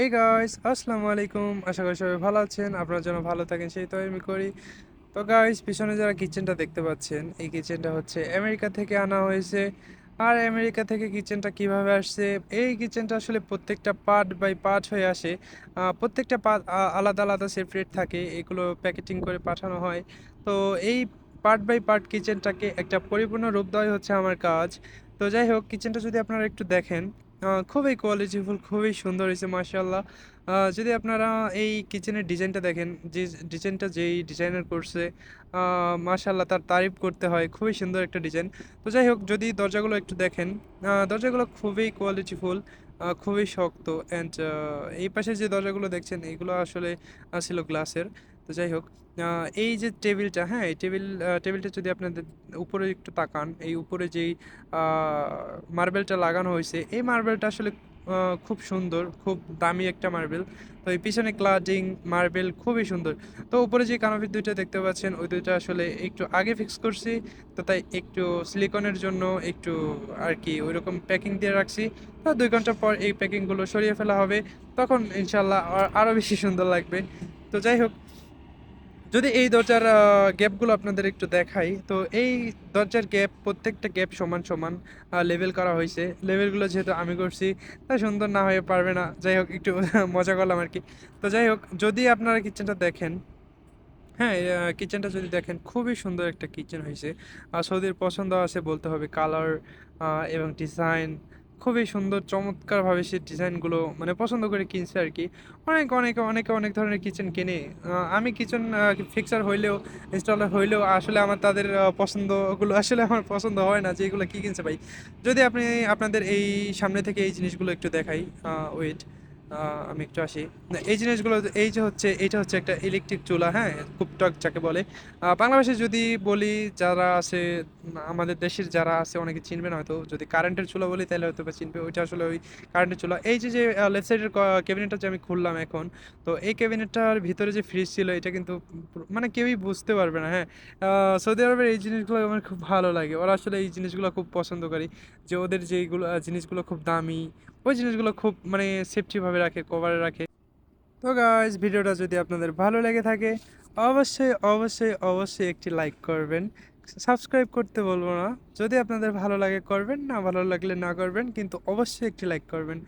এই গাইস আসসালামু আলাইকুম। আশা করি সবাই ভালো আছেন, আপনারা যেন ভালো থাকেন, সেই তো আমি করি। তো গাইস পিছনে যারা কিচেনটা দেখতে পাচ্ছেন, এই কিচেনটা হচ্ছে আমেরিকা থেকে আনা হয়েছে। আর আমেরিকা থেকে কিচেনটা কীভাবে আসছে? এই কিচেনটা আসলে প্রত্যেকটা পার্ট বাই পার্ট হয়ে আসে। প্রত্যেকটা পার্ট আলাদা আলাদা সেপারেট থাকে, এগুলো প্যাকেটিং করে পাঠানো হয়। তো এই পার্ট বাই পার্ট কিচেনটাকে একটা পরিপূর্ণ রূপ দেওয়াই হচ্ছে আমার কাজ। তো যাই হোক কিচেনটা যদি আপনারা একটু দেখেন খুবই কোয়ালিটিফুল খুবই সুন্দর হয়েছে মাশাআল্লাহ। আহ, যদি আপনারা এই কিচেনের ডিজাইনটা দেখেন যে ডিজাইনটা যেই ডিজাইনার করছে মার্শাল্লাহ তার তারিফ করতে হয় খুবই সুন্দর একটা ডিজাইন তো যাই হোক যদি দরজাগুলো একটু দেখেন দরজাগুলো খুবই কোয়ালিটিফুল খুবই শক্ত অ্যান্ড এই পাশে যে দরজাগুলো দেখছেন এইগুলো আসলে ছিল গ্লাসের তো যাই হোক এই যে টেবিলটা হ্যাঁ এই টেবিল টেবিলটা যদি আপনাদের উপরে একটু তাকান, এই উপরে যেই মার্বেলটা লাগানো হয়েছে, এই মার্বেলটা আসলে খুব সুন্দর, খুব দামি একটা মার্বেল। তো এই পিছনে ক্লাডিং মার্বেল খুবই সুন্দর। তো উপরে যে কানাফির দুইটা দেখতে পাচ্ছেন, ওই দুইটা আসলে একটু আগে ফিক্স করছি, তো তাই একটু সিলিকনের জন্য একটু আর কি ওইরকম প্যাকিং দিয়ে রাখছি। তো দুই ঘণ্টা পর এই প্যাকিংগুলো সরিয়ে ফেলা হবে, তখন ইনশাল্লাহ আর- আরও বেশি সুন্দর লাগবে। তো যাই হোক যদি এই দরজার গ্যাপগুলো আপনাদের একটু দেখাই, তো এই দরজার গ্যাপ প্রত্যেকটা গ্যাপ সমান সমান লেভেল করা হয়েছে। লেভেলগুলো যেহেতু আমি করছি তা সুন্দর না হয়ে পারবে না। যাই হোক, একটু মজা করলাম আর কি। তো যাই হোক, যদি আপনারা কিচেনটা দেখেন হ্যাঁ কিচেনটা যদি দেখেন, খুবই সুন্দর একটা কিচেন হয়েছে। সৌদির পছন্দ আছে বলতে হবে কালার এবং ডিজাইন খুবই সুন্দর, চমৎকারভাবে সে ডিজাইনগুলো মানে পছন্দ করে কিনছে আর কি। অনেক, অনেকে অনেকে, অনেক ধরনের কিচেন কিনে। আমি কিচেন ফিক্সার হইলেও ইনস্টলার হইলেও আসলে আমার তাদের পছন্দগুলো আসলে আমার পছন্দ হয় না যে এগুলো কী কিনছে ভাই। যদি আপনি আপনাদের এই সামনে থেকে এই জিনিসগুলো একটু দেখাই ওয়েট আমি একটু আসি। এই জিনিসগুলো এই যে হচ্ছে, এইটা হচ্ছে একটা ইলেকট্রিক চুলা হ্যাঁ? কুপটক যাকে বলে। বাংলাদেশে যদি বলি, যারা আছে, আমাদের দেশের যারা আছে, অনেকে চিনবে না হয়তো। যদি কারেন্টের চুলা বলি, তাহলে হয়তো বা চিনবে। ওইটা আসলে ওই কারেন্টের চুলা। এই যে যে লেফট সাইডের ক্যাবিনেটটা যে আমি খুললাম এখন, তো এই ক্যাবিনেটটার ভিতরে যে ফ্রিজ ছিল, এটা কিন্তু মানে কেউই বুঝতে পারবে না হ্যাঁ? সৌদি আরবের এই জিনিসগুলো আমার খুব ভালো লাগে। ওরা আসলে এই জিনিসগুলো খুব পছন্দ করি, যে ওদের যেইগুলো জিনিসগুলো খুব দামি ওই জিনিসগুলো খুব মানে সেফটিভাবে রাখে কভারে রাখে। তো গাইজ ভিডিওটা যদি আপনাদের ভালো লেগে থাকে, অবশ্যই অবশ্যই অবশ্যই একটি লাইক করবেন। সাবস্ক্রাইব করতে বলব না। যদি আপনাদের ভালো লাগে, করবেন। না ভালো লাগলে না করবেন, কিন্তু অবশ্যই একটি লাইক করবেন।